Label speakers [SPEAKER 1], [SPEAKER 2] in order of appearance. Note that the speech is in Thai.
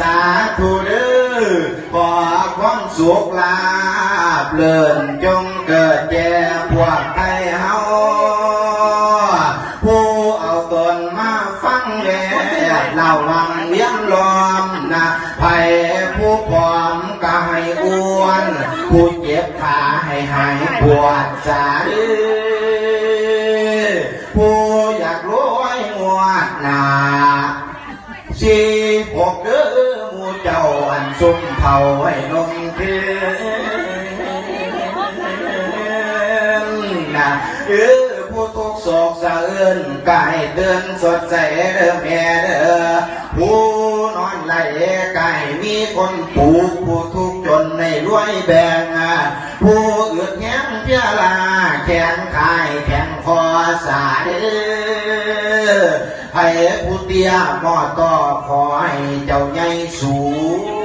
[SPEAKER 1] สาธุเด้อขอความสุขลาบเลื่อนจงเกิดแก่พวกไทยเฮาผู้เอาตนมาฟังแล้วเล่าวังเลี้ยงล้อมนะไผผู้พร้อมก็ให้อ้วน ผู้เจ็บขาให้หายปวดสาด้อผู้อยากรวยงวดหนา สี่หกเด้อหมูเจ้าอันซุ่มเผาให้นมเพนนะเออผู้ทุกข์โศกสะเอื้นกายเตือนสดใสเด้อแม่เด้อผู้นอนไหลกายมีคนปลูกผู้ทุกจนในรวยแบ่งผู้อึดแง้มเพียลาแขนขายแขนคอสาเด้อ ให้ผู้เตี้ยมอต่อขอให้เจ้าใหญ่สูง